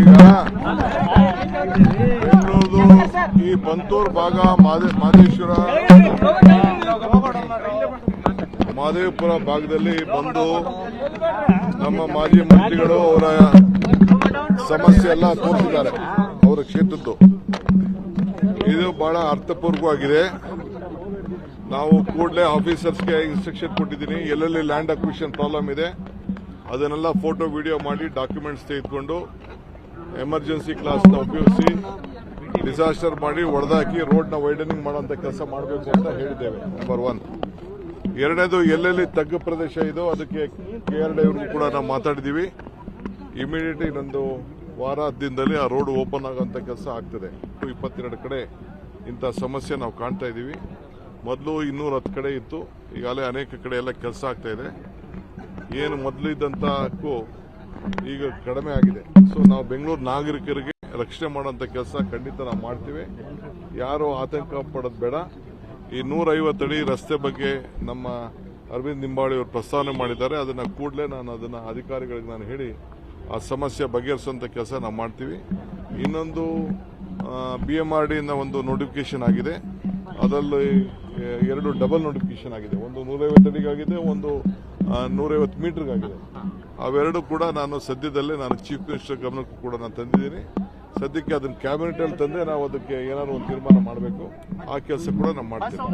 ಈಗ ಈ ಬಂತೂರು ಭಾಗ ಮಾದೇ ಮಾದೇಶ್ವರ, ಮಾದೇವಪುರ ಭಾಗದಲ್ಲಿ ಬಂದು ನಮ್ಮ ಮಾಜಿ ಮಂತ್ರಿಗಳು ಅವರ ಸಮಸ್ಯೆ ಎಲ್ಲ ತೋರಿಸಿದ್ದಾರೆ, ಅವರ ಕ್ಷೇತ್ರದ್ದು. ಇದು ಬಹಳ ಅರ್ಥಪೂರ್ವಕವಾಗಿದೆ. ನಾವು ಕೂಡಲೇ ಆಫೀಸರ್ಸ್ಗೆ ಇನ್ಸ್ಟ್ರಕ್ಷನ್ ಕೊಟ್ಟಿದ್ದೀನಿ. ಎಲ್ಲೆಲ್ಲಿ ಲ್ಯಾಂಡ್ ಅಕ್ವಿಷನ್ ಪ್ರಾಬ್ಲಮ್ ಇದೆ, ಅದನ್ನೆಲ್ಲ ಫೋಟೋ ವಿಡಿಯೋ ಮಾಡಿ ಡಾಕ್ಯುಮೆಂಟ್ಸ್ ತೆಗೆದುಕೊಂಡು ಎಮರ್ಜೆನ್ಸಿ ಕ್ಲಾಸ್ನ ಉಪಯೋಗಿಸಿ ಡಿಸಾಸ್ಟರ್ ಮಾಡಿ ಒಡೆದಾಕಿ ರೋಡ್ನ ವೈಡನಿಂಗ್ ಮಾಡುವಂತ ಕೆಲಸ ಮಾಡಬೇಕು ಅಂತ ಹೇಳಿದ್ದೇವೆ ನಂಬರ್ ಒನ್ ಎರಡನೇದು, ಎಲ್ಲೆಲ್ಲಿ ತಗ್ಗು ಪ್ರದೇಶ ಇದೋ ಅದಕ್ಕೆ ಕೆ ಆರ್ ಡಿ ಕೂಡ ನಾವು ಮಾತಾಡಿದ್ದೀವಿ. ಇಮಿಡಿಯೇಟ್ ಇನ್ನೊಂದು ವಾರ ದಿನದಲ್ಲಿ ಆ ರೋಡ್ ಓಪನ್ ಆಗೋಂಥ ಕೆಲಸ ಆಗ್ತದೆ. ಇಪ್ಪತ್ತೆರಡು ಕಡೆ ಇಂಥ ಸಮಸ್ಯೆ ನಾವು ಕಾಣ್ತಾ ಇದ್ದೀವಿ. ಮೊದಲು ಇನ್ನೂರ ಹತ್ತು ಕಡೆ ಇತ್ತು. ಈಗಾಗಲೇ ಅನೇಕ ಕಡೆ ಎಲ್ಲ ಕೆಲಸ ಆಗ್ತಾ ಇದೆ. ಏನು ಮೊದಲು ಇದ್ದಂತಕ್ಕೂ ಈಗ ಕಡಿಮೆ ಆಗಿದೆ. ಸೊ ನಾವು ಬೆಂಗಳೂರು ನಾಗರಿಕರಿಗೆ ರಕ್ಷಣೆ ಮಾಡುವಂತ ಕೆಲಸ ಖಂಡಿತ ನಾವು ಮಾಡ್ತೀವಿ. ಯಾರು ಆತಂಕ ಪಡೋದು ಬೇಡ. ಈ ನೂರ ಅಡಿ ರಸ್ತೆ ಬಗ್ಗೆ ನಮ್ಮ ಅರವಿಂದ್ ನಿಂಬಾಳಿ ಅವರು ಪ್ರಸ್ತಾವನೆ ಮಾಡಿದ್ದಾರೆ. ಅದನ್ನ ಕೂಡಲೇ ನಾನು ಅದನ್ನ ಅಧಿಕಾರಿಗಳಿಗೆ ನಾನು ಹೇಳಿ ಆ ಸಮಸ್ಯೆ ಬಗೆಹರಿಸುವಂತ ಕೆಲಸ ನಾವು ಮಾಡ್ತೀವಿ. ಇನ್ನೊಂದು ಬಿ ಎಂ ಆರ್ ಒಂದು ನೋಟಿಫಿಕೇಶನ್ ಆಗಿದೆ. ಅದರಲ್ಲಿ ಎರಡು ಡಬಲ್ ನೋಟಿಫಿಕೇಶನ್ ಆಗಿದೆ. ಒಂದು ನೂರೈವತ್ತು ಅಡಿಗಾಗಿದೆ, ಒಂದು ನೂರೈವತ್ತು ಮೀಟರ್ಗಾಗಿದೆ ಅವೆರಡು ಕೂಡ ನಾನು ಸದ್ಯದಲ್ಲೇ ನಾನು ಚೀಫ್ ಮಿನಿಸ್ಟರ್ ಗಮನಕ್ಕೂ ಕೂಡ ನಾನು ತಂದಿದ್ದೀನಿ. ಸದ್ಯಕ್ಕೆ ಅದನ್ನು ಕ್ಯಾಬಿನೆಟ್ ಅಲ್ಲಿ ತಂದೆ ನಾವು ಅದಕ್ಕೆ ಏನಾದ್ರು ಒಂದು ತೀರ್ಮಾನ ಮಾಡಬೇಕು. ಆ ಕೆಲಸ ಕೂಡ ನಾವು ಮಾಡ್ತೀವಿ